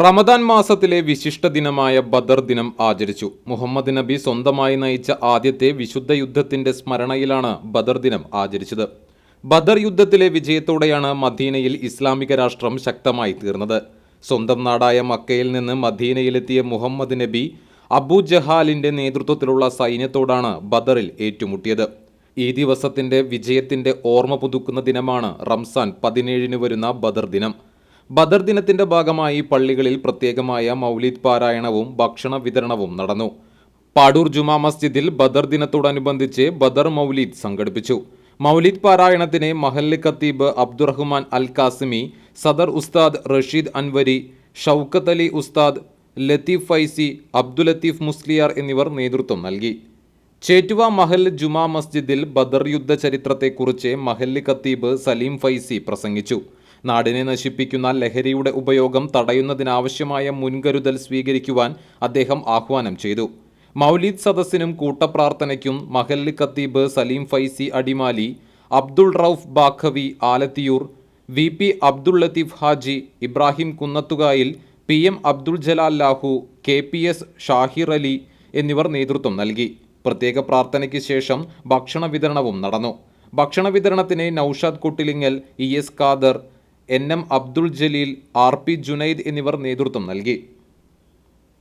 റമദാൻ മാസത്തിലെ വിശിഷ്ട ദിനമായ ബദർ ദിനം ആചരിച്ചു. മുഹമ്മദ് നബി സ്വന്തമായി നയിച്ച ആദ്യത്തെ വിശുദ്ധ യുദ്ധത്തിന്റെ സ്മരണയിലാണ് ബദർ ദിനം ആചരിച്ചത്. ബദർ യുദ്ധത്തിലെ വിജയത്തോടെയാണ് മദീനയിൽ ഇസ്ലാമിക രാഷ്ട്രം ശക്തമായി തീർന്നത്. സ്വന്തം നാടായ മക്കയിൽ നിന്ന് മദീനയിലെത്തിയ മുഹമ്മദ് നബി അബു ജഹാലിന്റെ നേതൃത്വത്തിലുള്ള സൈന്യത്തോടാണ് ബദറിൽ ഏറ്റുമുട്ടിയത്. ഈ ദിവസത്തിന്റെ വിജയത്തിന്റെ ഓർമ്മ പുതുക്കുന്ന ദിനമാണ് റംസാൻ പതിനേഴിന് വരുന്ന ബദർ ദിനം. ബദർ ദിനത്തിന്റെ ഭാഗമായി പള്ളികളിൽ പ്രത്യേകമായ മൗലിദ് പാരായണവും ഭക്ഷണ വിതരണവും നടന്നു. പാടൂർ ജുമാ മസ്ജിദിൽ ബദർ ദിനത്തോടനുബന്ധിച്ച് ബദർ മൗലിദ് സംഘടിപ്പിച്ചു. മൗലിദ് പാരായണത്തിന് മഹല്ല് ഖത്തീബ് അബ്ദുറഹ്മാൻ അൽ കാസിമി സദർ ഉസ്താദ് റഷീദ് അൻവരി ഷൗക്കത്ത് അലി ഉസ്താദ് ലത്തീഫ് ഫൈസി അബ്ദുൽ ലത്തീഫ് മുസ്ലിയാർ എന്നിവർ നേതൃത്വം നൽകി. ചേറ്റുവ മഹൽ ജുമാ മസ്ജിദിൽ ബദർ യുദ്ധ ചരിത്രത്തെക്കുറിച്ച് മഹല്ല് ഖത്തീബ് സലീം ഫൈസി പ്രസംഗിച്ചു. നാടിനെ നശിപ്പിക്കുന്ന ലഹരിയുടെ ഉപയോഗം തടയുന്നതിനാവശ്യമായ മുൻകരുതൽ സ്വീകരിക്കുവാൻ അദ്ദേഹം ആഹ്വാനം ചെയ്തു. മൗലീദ് സദസ്സിനും കൂട്ടപ്രാർത്ഥനയ്ക്കും മഹല്ല് ഖത്തീബ് Saleem Faizy Adimali Abdul Rauf Baqavi Alathiyur V P Abdul Latheef Haji Ibrahim Kunnathukayil P M Abdul Jalal Lahu K P S Shahir Ali എന്നിവർ നേതൃത്വം നൽകി. പ്രത്യേക പ്രാർത്ഥനയ്ക്ക് ശേഷം ഭക്ഷണ വിതരണവും നടന്നു. ഭക്ഷണ വിതരണത്തിന് Noushad Kuttilingal E S Khader N M Abdul Jaleel R P Junaid എന്നിവർ നേതൃത്വം നൽകി.